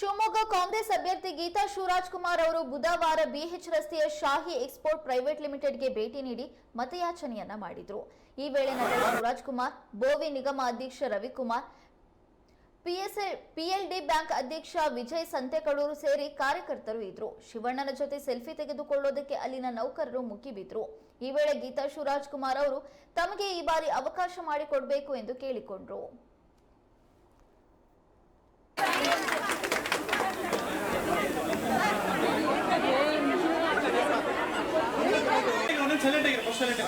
ಶಿವಮೊಗ್ಗ ಕಾಂಗ್ರೆಸ್ ಅಭ್ಯರ್ಥಿ ಗೀತಾ ಶಿವರಾಜ್ ಕುಮಾರ್ ಅವರು ಬುಧವಾರ ಬಿಎಚ್ ರಸ್ತೆಯ ಶಾಹಿ ಎಕ್ಸ್ಪೋರ್ಟ್ ಪ್ರೈವೇಟ್ ಲಿಮಿಟೆಡ್ಗೆ ಭೇಟಿ ನೀಡಿ ಮತಯಾಚನೆಯನ್ನ ಮಾಡಿದ್ರು. ಈ ವೇಳೆ ನಟ ಶಿವರಾಜ್ ಕುಮಾರ್ ಬೋವಿ ನಿಗಮ ಅಧ್ಯಕ್ಷ ರವಿಕುಮಾರ್ ಪಿಎಸ್ಎ ಪಿಎಲ್ಡಿ ಬ್ಯಾಂಕ್ ಅಧ್ಯಕ್ಷ ವಿಜಯ್ ಸಂತೆಕಡೂರು ಸೇರಿ ಕಾರ್ಯಕರ್ತರು ಇದ್ರು. ಶಿವಣ್ಣನ ಜೊತೆ ಸೆಲ್ಫಿ ತೆಗೆದುಕೊಳ್ಳೋದಕ್ಕೆ ಅಲ್ಲಿನ ನೌಕರರು ಮುಗಿಬಿದ್ರು ಈ ವೇಳೆ ಗೀತಾ ಶಿವರಾಜ್ ಕುಮಾರ್ ಅವರು, ತಮಗೆ ಈ ಬಾರಿ ಅವಕಾಶ ಮಾಡಿಕೊಡಬೇಕು ಎಂದು ಕೇಳಿಕೊಂಡ್ರು. പ്രശ്നമില്ല പ്രശ്നമില്ല